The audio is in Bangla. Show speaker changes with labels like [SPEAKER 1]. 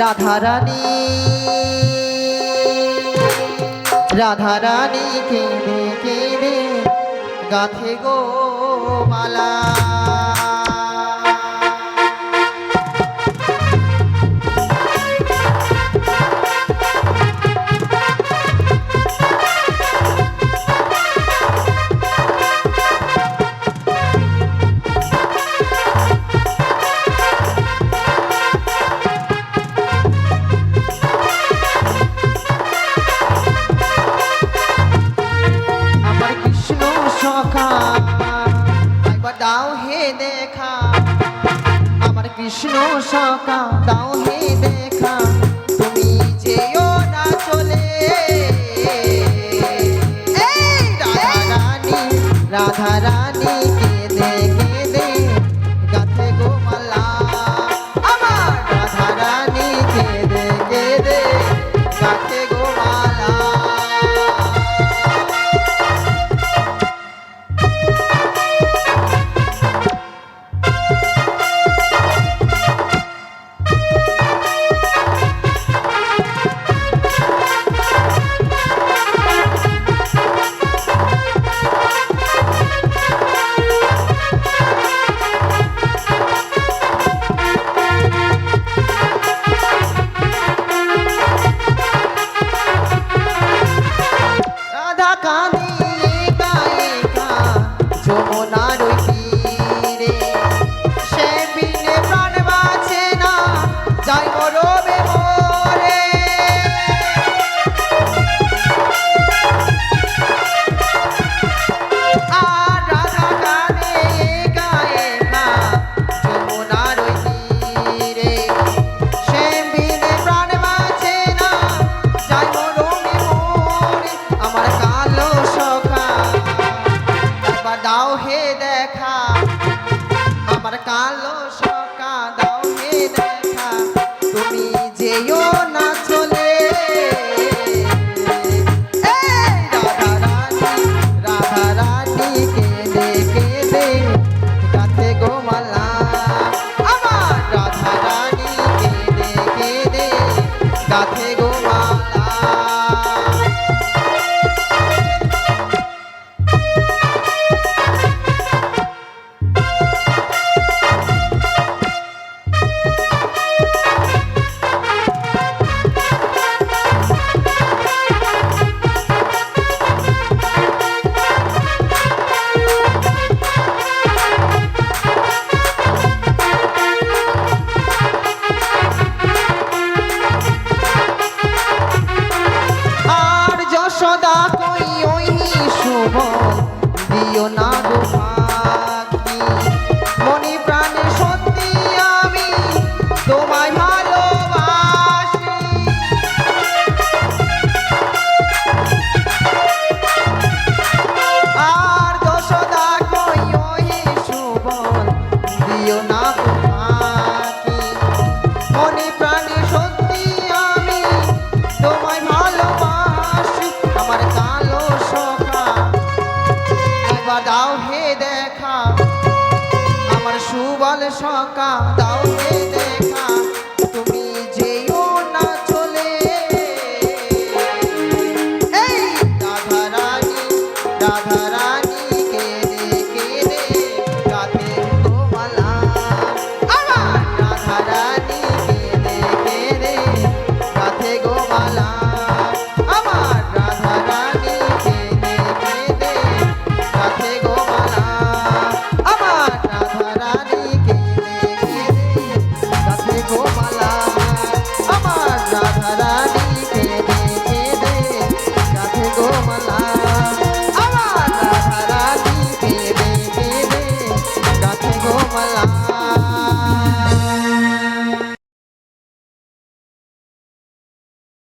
[SPEAKER 1] রাধারানী রাধারানী কেঁদে কেঁদে গাথে গো মালা। দাও হে দেখা। আমার কৃষ্ণ সখা, দাও হে দেখা। তুমি যেও না চলে। রাধা রানী রাধা আমার কালো সখা দাও হে দেখা। আমার কালো সখা, দাও হে দেখা। তুমি যেও না চলে। রাধা রানী রাধা রানী কেঁদে কেঁদে গাথে গোমালা। আমার রাধা রানী কেঁদে কেঁদে গাথে গোমালা দিও না সখা দাও